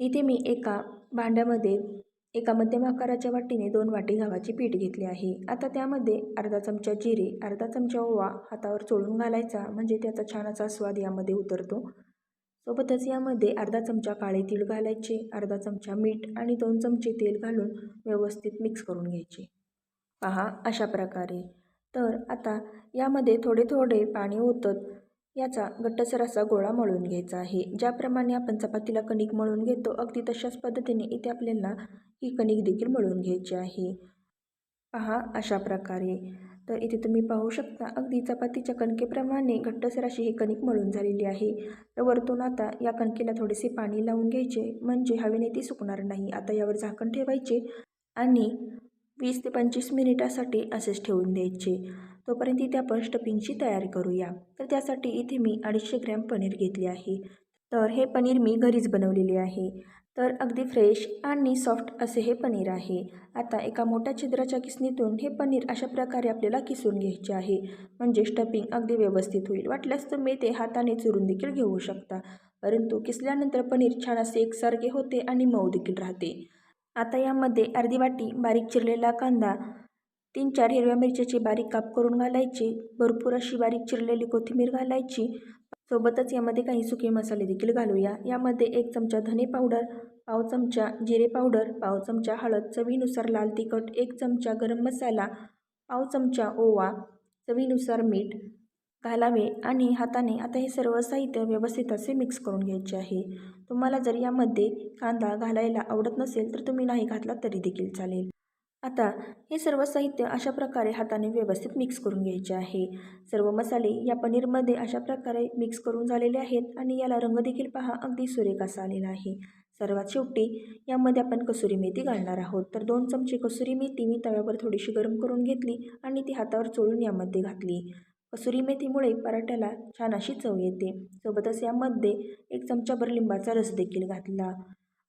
इथे मी एका भांड्यामध्ये एका मध्यम आकाराच्या वाटीने दोन वाटी गव्हाची पीठ घेतली आहे. आता त्यामध्ये अर्धा चमचा जिरे अर्धा चमचा ओवा हातावर चोळून घालायचा म्हणजे त्याचा छान असा स्वाद यामध्ये उतरतो. सोबतच यामध्ये अर्धा चमचा काळे तीळ घालायचे अर्धा चमचा मीठ आणि दोन चमचे तेल घालून व्यवस्थित मिक्स करून घ्यायचे. पहा अशा प्रकारे. तर आता यामध्ये थोडे थोडे पाणी ओतत याचा घट्टसर असा गोळा मळून घ्यायचा आहे. ज्याप्रमाणे आपण चपातीला कणिक मळून घेतो अगदी तशाच पद्धतीने इथे आपल्याला ही कणिक देखील मळून घ्यायची आहे. पहा अशा प्रकारे. तर इथे तुम्ही पाहू शकता अगदी चपातीच्या कणकेप्रमाणे घट्टसर अशी ही कणिक मळून झालेली आहे. तर वरतून आता या कणकेला थोडेसे पाणी लावून घ्यायचे म्हणजे हवेने ती सुकणार नाही. आता यावर झाकण ठेवायचे आणि वीस ते पंचवीस मिनिटासाठी असेच ठेवून द्यायचे. तोपर्यंत इथे आपण स्टफिंगची तयारी करूया. तर त्यासाठी इथे मी अडीचशे ग्रॅम पनीर घेतले आहे. तर हे पनीर मी घरीच बनवलेले आहे. तर अगदी फ्रेश आणि सॉफ्ट असे हे पनीर आहे. आता एका मोठ्या छिद्राच्या किसनीतून हे पनीर अशा प्रकारे आपल्याला किसून घ्यायचे आहे. म्हणजे स्टफिंग अगदी व्यवस्थित होईल. वाटल्यास तुम्ही ते हाताने चुरून देखील घेऊ शकता. परंतु किसल्यानंतर पनीर छान असे एकसारखे होते आणि मऊ देखील राहते. आता यामध्ये अर्धी वाटी बारीक चिरलेला कांदा तीन चार हिरव्या मिरच्याची बारीक काप करून घालायची भरपूर अशी बारीक चिरलेली कोथिंबीर घालायची. सोबतच यामध्ये काही सुके मसाले देखील घालूया. यामध्ये एक चमचा धने पावडर पाव चमचा जिरे पावडर पाव चमचा हळद चवीनुसार लाल तिखट एक चमचा गरम मसाला पाव चमचा ओवा चवीनुसार मीठ घालावे आणि हाताने आता हे सर्व साहित्य व्यवस्थित असे मिक्स करून घ्यायचे आहे. तुम्हाला जर यामध्ये कांदा घालायला आवडत नसेल तर तुम्ही नाही घातला तरी देखील चालेल. आता हे सर्व साहित्य अशा प्रकारे हाताने व्यवस्थित मिक्स करून घ्यायचे आहे. सर्व मसाले या पनीरमध्ये अशा प्रकारे मिक्स करून झालेले आहेत आणि याला रंग देखील पहा अगदी सुरेख असा आलेला आहे. सर्वात शेवटी यामध्ये आपण कसुरी मेथी घालणार आहोत. तर दोन चमचे कसुरी मेथी मी तव्यावर थोडीशी गरम करून घेतली आणि ती हातावर चोळून यामध्ये घातली. कसुरी मेथीमुळे पराठ्याला छान अशी चव येते. सोबतच यामध्ये एक चमचाभर लिंबाचा रस देखील घातला.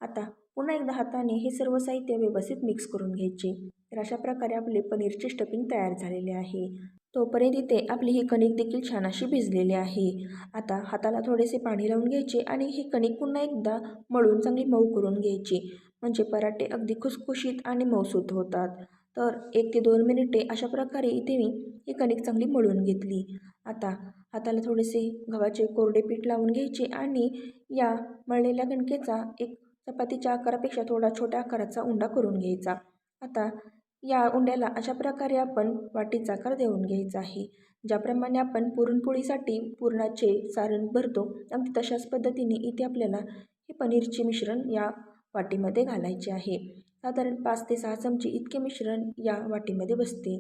आता पुन्हा एकदा हाताने हे सर्व साहित्य व्यवस्थित मिक्स करून घ्यायचे. तर अशा प्रकारे आपले पनीरचे स्टफिंग तयार झालेले आहे. तोपर्यंत इथे आपली ही कणिक देखील छान अशी भिजलेली आहे. आता हाताला थोडेसे पाणी लावून घ्यायचे आणि ही कणिक पुन्हा एकदा मळून चांगली मऊ करून घ्यायची. म्हणजे पराठे अगदी खुसखुशीत आणि मऊसूत होतात. तर एक ते दोन मिनिटे अशा प्रकारे इथे मी ही कणिक चांगली मळून घेतली. आता हाताला थोडेसे गव्हाचे कोरडे पीठ लावून घ्यायचे आणि या मळलेल्या कणकेचा एक चपातीच्या आकारापेक्षा थोडा छोट्या आकाराचा उंडा करून घ्यायचा. आता या उंड्याला अशा प्रकारे आपण वाटीचा आकार देऊन घ्यायचा आहे. ज्याप्रमाणे आपण पुरणपोळीसाठी पुरणाचे सारण भरतो अगदी तशाच पद्धतीने इथे आपल्याला हे पनीरचे मिश्रण या वाटीमध्ये घालायचे आहे. साधारण पाच ते सहा चमचे इतके मिश्रण या वाटीमध्ये बसते.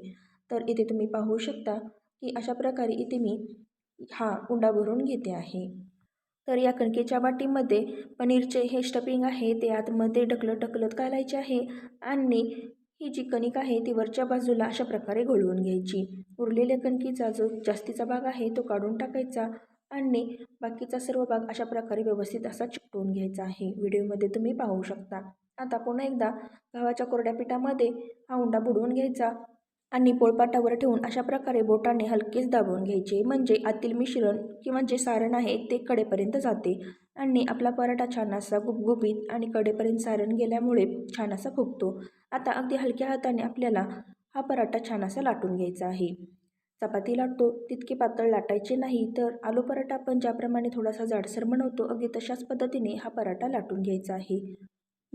तर इथे तुम्ही पाहू शकता की अशा प्रकारे इथे मी हा उंडा भरून घेते आहे. तर या कणकेच्या वाटीमध्ये पनीरचे हे स्टफिंग आहे ते आतमध्ये ढकलत ढकलत घालायचे आहे आणि ही जी कणिक आहे ती वरच्या बाजूला अशा प्रकारे घोळवून घ्यायची. उरलेल्या कणकीचा जो जास्तीचा भाग आहे तो काढून टाकायचा आणि बाकीचा सर्व भाग अशा प्रकारे व्यवस्थित असा चिकटवून घ्यायचा आहे. व्हिडिओमध्ये तुम्ही पाहू शकता. आता पुन्हा एकदा गव्हाच्या कोरड्या पिठामध्ये हा उंडा बुडवून घ्यायचा. आणि पोळपाटावर ठेवून अशा प्रकारे बोटाने हलकेच दाबवून घ्यायचे. म्हणजे आतील मिश्रण किंवा जे सारण आहे ते कडेपर्यंत जाते आणि आपला पराठा छान असा गुबगुबीत आणि कडेपर्यंत सारण गेल्यामुळे छान असा फुगतो. आता अगदी हलक्या हाताने आपल्याला हा पराठा छान असा लाटून घ्यायचा आहे. चपाती लाटतो तितके पातळ लाटायचे नाही तर आलू पराठा आपण ज्याप्रमाणे थोडासा जाडसर बनवतो अगदी तशाच पद्धतीने हा पराठा लाटून घ्यायचा आहे.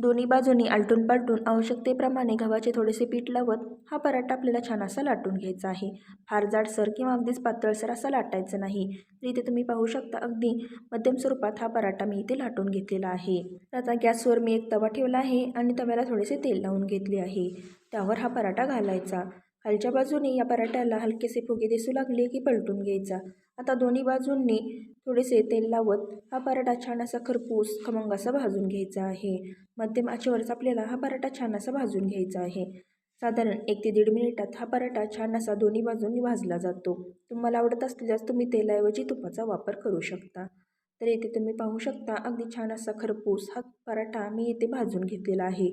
दोन्ही बाजूनी आलटून पालटून आवश्यकतेप्रमाणे गव्हाचे थोडेसे पीठ लावत हा पराठा आपल्याला छान असा लाटून घ्यायचा आहे. फार जाडसर किंवा अगदीच पातळसर असा लाटायचं नाही. तर इथे तुम्ही पाहू शकता अगदी मध्यम स्वरूपात हा पराठा मी इथे लाटून घेतलेला आहे. आता गॅसवर मी एक तवा ठेवला आहे आणि तव्याला थोडेसे तेल लावून घेतले आहे. त्यावर हा पराठा घालायचा. खालच्या बाजूने या पराठ्याला हलकेसे फुगे दिसू लागले की पलटून घ्यायचा. आता दोन्ही बाजूंनी थोडेसे तेल लावत हा पराठा छान असा खरपूस खमंग असा भाजून घ्यायचा आहे. मध्यम आचेवरच आपल्याला हा पराठा छान असा भाजून घ्यायचा आहे. साधारण एक ते दीड मिनिटात हा पराठा छान असा दोन्ही बाजूंनी भाजला जातो. तुम्हाला आवडत असल्यास तुम्ही तेलाऐवजी तुपाचा वापर करू शकता. तर येथे तुम्ही पाहू शकता अगदी छान असा खरपूस हा पराठा मी इथे भाजून घेतलेला आहे.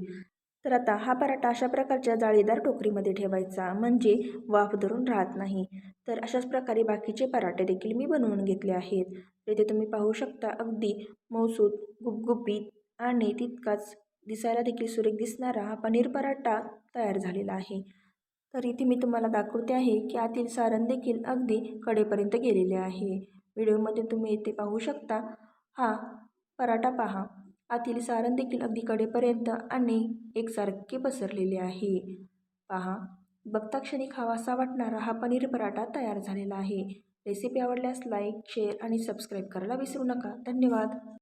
तर आता हा पराठा अशा प्रकारच्या जाळीदार टोकरीमध्ये ठेवायचा म्हणजे वाफ धरून राहत नाही. तर अशाच प्रकारे बाकीचे पराठे देखील मी बनवून घेतले आहेत. इथे तुम्ही पाहू शकता अगदी मौसूद गुपगुपीत आणि तितकाच दिसायला देखील सुरेख दिसणारा हा पनीर पराठा तयार झालेला आहे. तर इथे मी तुम्हाला दाखवते आहे की आतील सारण देखील अगदी कडेपर्यंत गेलेले आहे. व्हिडिओमध्ये तुम्ही इथे पाहू शकता हा पराठा पहा. आतील सारण देखील अगदी कडेपर्यंत आणि एकसारखे पसरलेले आहे. पहा बघता क्षणी खावासा वाटणारा हा पनीर पराठा तयार झालेला आहे. रेसिपी आवडल्यास लाईक शेअर आणि सबस्क्राईब करायला विसरू नका. धन्यवाद.